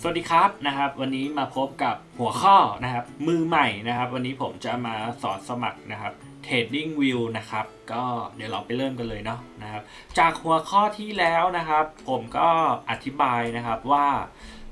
สวัสดีครับนะครับ วันนี้มาพบกับหัวข้อนะครับ มือใหม่นะครับ วันนี้ผมจะมาสอนสมัครนะครับ Trading View นะครับ ก็เดี๋ยวเราไปเริ่มกันเลยเนาะนะครับ จากหัวข้อที่แล้วนะครับ ผมก็อธิบายนะครับว่า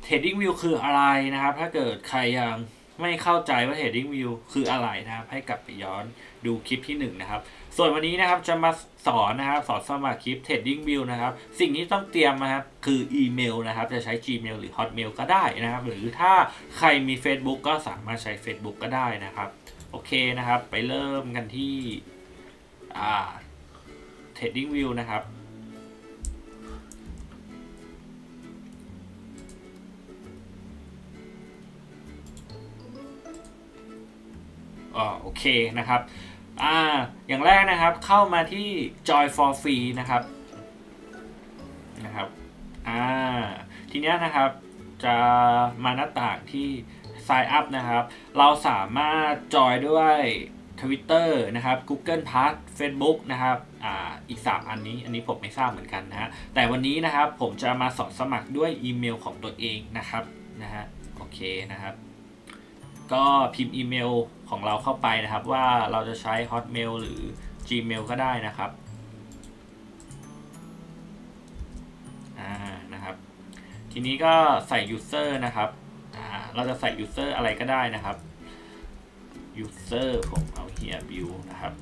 Trading View คืออะไรนะครับ ถ้าเกิดใครยัง ไม่เข้าใจว่า Trading View คืออะไรนะครับ ให้กลับไปย้อนดูคลิปที่1นนะครับ ส่วนวันนี้นะครับจะมาสอนนะครับ สอนสมัครคลิป Trading View นะครับ สิ่งที่ต้องเตรียมนะครับคืออีเมลนะครับ จะใช้ Gmail หรือ Hotmail ก็ได้นะครับ หรือถ้าใครมี Facebook ก็สามารถใช้ Facebook ก็ได้นะครับ โอเคนะครับ ไปเริ่มกันที่อ่า Trading View นะครับ อ๋อโอเคนะครับอ่าอย่างแรกนะครับเข้ามาที่ Joy for Free นะครับนะครับอ่าทีเนี้ยนะครับจะมาหน้าต่างที่ Sign Up นะครับ เราสามารถจอยด้วย Twitter นะครับ Google Plus Facebook นะครับอ่าอีก 3 อันนี้อันนี้ผมไม่ทราบเหมือนกันนะฮะแต่วันนี้นะครับผมจะมาสอนสมัครด้วยอีเมลของตัวเองนะครับนะฮะโอเคนะครับ ก็พิมพ์อีเมลของเราเข้าไปนะครับ ว่าเราจะใช้ Hotmail หรือ Gmail ก็ได้นะครับอ่านะครับ ทีนี้ก็ใส่ user นะครับอ่าเราจะใส่ user อะไรก็ได้นะครับ user ผมเอา here view นะครับ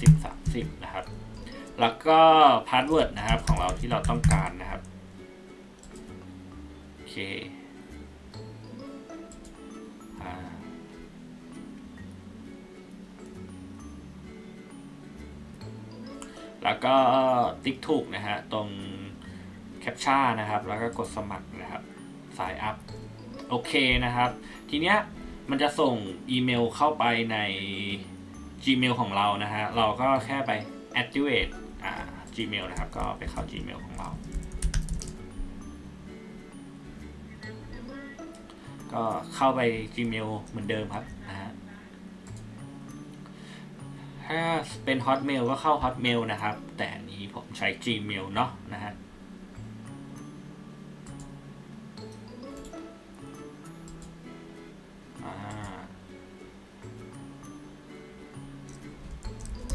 30 30 นะครับ แล้วก็ password นะครับของเราที่เราต้องการนะครับโอเค แล้วก็ติ๊กถูกนะฮะตรงแคปชั่นนะครับ แล้วก็กดสมัครนะครับสายอัพโอเคนะครับ ทีเนี้ยมันจะส่งอีเมลเข้าไปใน Gmail ของเรานะฮะ เราก็แค่ไป activate อ่า Gmail นะครับ ก็ไปเข้า Gmail ของเรา ก็เข้าไป Gmail เหมือนเดิมครับ ถ้าเป็น Hotmail ก็เข้า Hotmail นะครับ แต่นี้ผมใช้ Gmail เนาะนะฮะ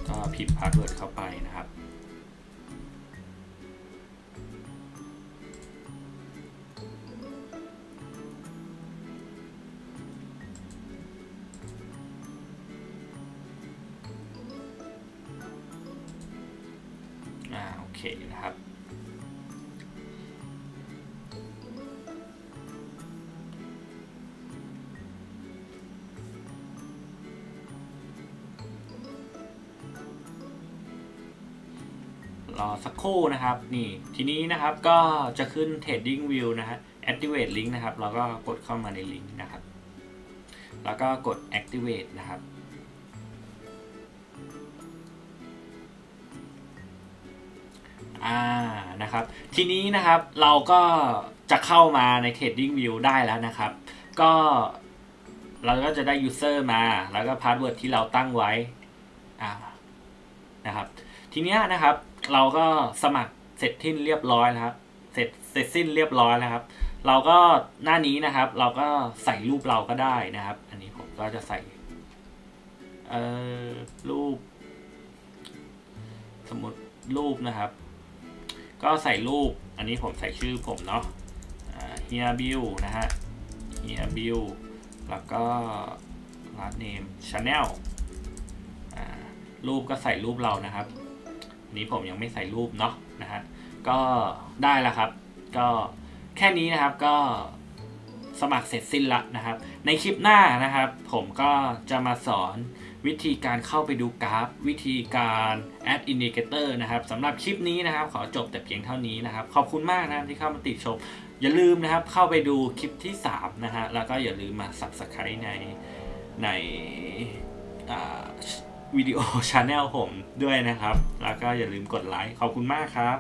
ก็พิมพ์พาสเวิร์ดเข้าไปนะครับ นะครับ รอสักครู่นะครับ นี่ ทีนี้นะครับก็จะขึ้น Trading View นะฮะ Activate Link นะครับเราก็กดเข้ามาในลิงก์นะครับ แล้วก็กด Activate นะครับ อ่านะครับ ทีนี้นะครับเราก็จะเข้ามาใน Trading View ได้แล้วนะครับ ก็เราก็จะได้ User มา แล้วก็ Password ที่เราตั้งไว้อ่านะครับ ทีนี้นะครับ เราก็สมัครเสร็จทิ้นเรียบร้อยแล้วครับ เสร็จเสร็จสิ้นเรียบร้อยแล้วครับ เราก็หน้านี้นะครับ เราก็ใส่รูปเราก็ได้นะครับ อันนี้ผมก็จะใส่เอ่อรูป สมมติรูปนะครับ ก็ใส่รูป อันนี้ผมใส่ชื่อผมเนาะเฮียบิวนะฮะเฮียบิวแล้วก็ last name channel รูปก็ใส่รูปเรานะครับอันนี้ผมยังไม่ใส่รูปเนาะนะฮะก็ได้แล้วครับ ก็แค่นี้นะครับก็สมัครเสร็จสิ้นละนะครับ ในคลิปหน้านะครับ ผมก็จะมาสอน วิธีการเข้าไปดูกราฟ วิธีการ add indicator นะครับสำหรับคลิปนี้นะครับ ขอจบแต่เพียงเท่านี้นะครับ ขอบคุณมากนะครับที่เข้ามาติดชม อย่าลืมนะครับเข้าไปดูคลิปที่ 3 นะฮะ แล้วก็อย่าลืมมา subscribe ในในวิดีโอช anel ผมด้วยนะครับ แล้วก็อย่าลืมกดไลค์ ขอบคุณมากครับ